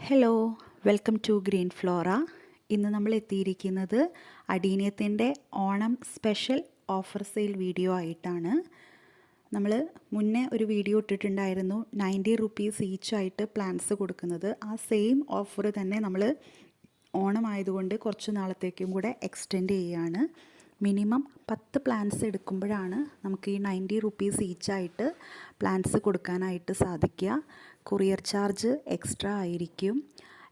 Hello welcome to green flora ഇന്ന് നമ്മൾ എത്തിയിരിക്കുന്നത് അടീനിയത്തിന്റെ Onam special offer sale video ആയിട്ടാണ്. നമ്മൾ മുന്നേ ഒരു വീഡിയോ ഇട്ടിട്ടുണ്ടായിരുന്നു നയന്റി റുപ്പീസ് ഈച്ചായിട്ട് പ്ലാൻസ് കൊടുക്കുന്നത്. ആ സെയിം ഓഫർ തന്നെ നമ്മൾ ഓണം ആയതുകൊണ്ട് കുറച്ച് നാളത്തേക്കും കൂടെ എക്സ്റ്റെൻഡ് ചെയ്യുകയാണ് മിനിമം പത്ത് പ്ലാൻസ് എടുക്കുമ്പോഴാണ് നമുക്ക് ഈ നയന്റി റുപ്പീസ് ഈച്ചായിട്ട് പ്ലാൻസ് കൊടുക്കാനായിട്ട് സാധിക്കുക. കൊറിയർ ചാർജ് എക്സ്ട്രാ ആയിരിക്കും.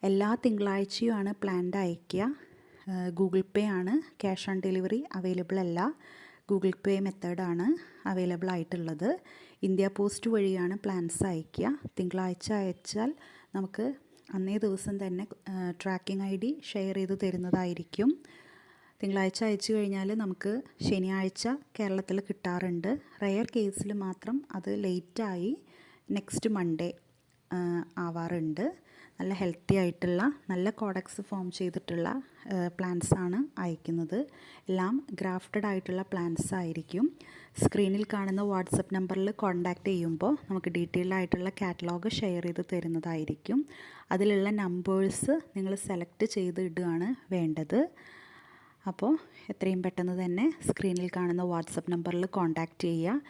എല്ലാ തിങ്കളാഴ്ചയുമാണ് പ്ലാൻഡ് അയയ്ക്കുക. ഗൂഗിൾ പേ ആണ്. ക്യാഷ് ഓൺ ഡെലിവറി അവൈലബിൾ അല്ല. ഗൂഗിൾ പേ മെത്തേഡാണ് അവൈലബിൾ ആയിട്ടുള്ളത്. ഇന്ത്യ പോസ്റ്റ് വഴിയാണ് പ്ലാൻസ് അയയ്ക്കുക. തിങ്കളാഴ്ച അയച്ചാൽ നമുക്ക് അന്നേ ദിവസം തന്നെ ട്രാക്കിംഗ് ഐ ഡി ഷെയർ ചെയ്ത് തരുന്നതായിരിക്കും. തിങ്കളാഴ്ച അയച്ചു കഴിഞ്ഞാൽ നമുക്ക് ശനിയാഴ്ച കേരളത്തിൽ കിട്ടാറുണ്ട്. റയർ കേസിൽ മാത്രം അത് ലേറ്റായി നെക്സ്റ്റ് മൺഡേ ആവാറുണ്ട്. നല്ല ഹെൽത്തി ആയിട്ടുള്ള നല്ല കോഡക്സ് ഫോം ചെയ്തിട്ടുള്ള പ്ലാന്റ്സ് ആണ് അയക്കുന്നത്. എല്ലാം ഗ്രാഫ്റ്റഡ് ആയിട്ടുള്ള പ്ലാന്റ്സ് ആയിരിക്കും. സ്ക്രീനിൽ കാണുന്ന വാട്സപ്പ് നമ്പറിൽ കോൺടാക്റ്റ് ചെയ്യുമ്പോൾ നമുക്ക് ഡീറ്റെയിൽ ആയിട്ടുള്ള കാറ്റലോഗ് ഷെയർ ചെയ്ത് തരുന്നതായിരിക്കും. അതിലുള്ള നമ്പേഴ്സ് നിങ്ങൾ സെലക്ട് ചെയ്ത് ഇടുകയാണ് വേണ്ടത്. അപ്പോൾ എത്രയും പെട്ടെന്ന് തന്നെ സ്ക്രീനിൽ കാണുന്ന വാട്സപ്പ് നമ്പറിൽ കോൺടാക്റ്റ് ചെയ്യുക.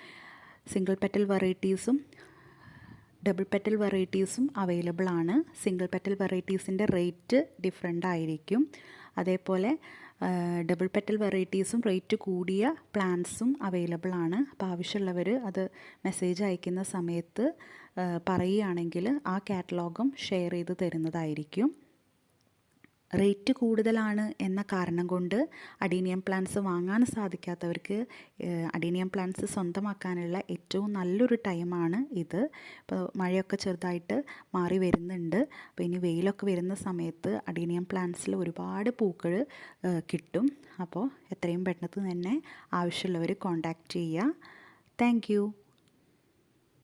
സിംഗിൾ പെറ്റൽ വെറൈറ്റീസും ഡബിൾ പെറ്റൽ വെറൈറ്റീസും അവൈലബിൾ ആണ്. സിംഗിൾ പെറ്റൽ വെറൈറ്റീസിന്റെ റേറ്റ് ഡിഫറെന്റ് ആയിരിക്കും. അതേപോലെ ഡബിൾ പെറ്റൽ വെറൈറ്റീസും റേറ്റ് കൂടിയ പ്ലാന്റ്സും അവൈലബിൾ ആണ്. അപ്പോൾ ആവശ്യമുള്ളവർ അത് മെസ്സേജ് അയക്കുന്ന സമയത്ത് പറയുകയാണെങ്കിൽ ആ കാറ്റലോഗും ഷെയർ ചെയ്ത് തരുന്നതായിരിക്കും. റേറ്റ് കൂടുതലാണ് എന്ന കാരണം കൊണ്ട് അഡീനിയം പ്ലാന്റ്സ് വാങ്ങാൻ സാധിക്കാത്തവർക്ക് അഡീനിയം പ്ലാന്റ്സ് സ്വന്തമാക്കാനുള്ള ഏറ്റവും നല്ലൊരു ടൈമാണ് ഇത്. ഇപ്പോൾ മഴയൊക്കെ ചെറുതായിട്ട് മാറി വരുന്നുണ്ട്. അപ്പോൾ ഇനി വെയിലൊക്കെ വരുന്ന സമയത്ത് അഡീനിയം പ്ലാന്റ്സിൽ ഒരുപാട് പൂക്കൾ കിട്ടും. അപ്പോൾ എത്രയും പെട്ടെന്ന് തന്നെ ആവശ്യമുള്ളവർ കോൺടാക്റ്റ് ചെയ്യുക. താങ്ക്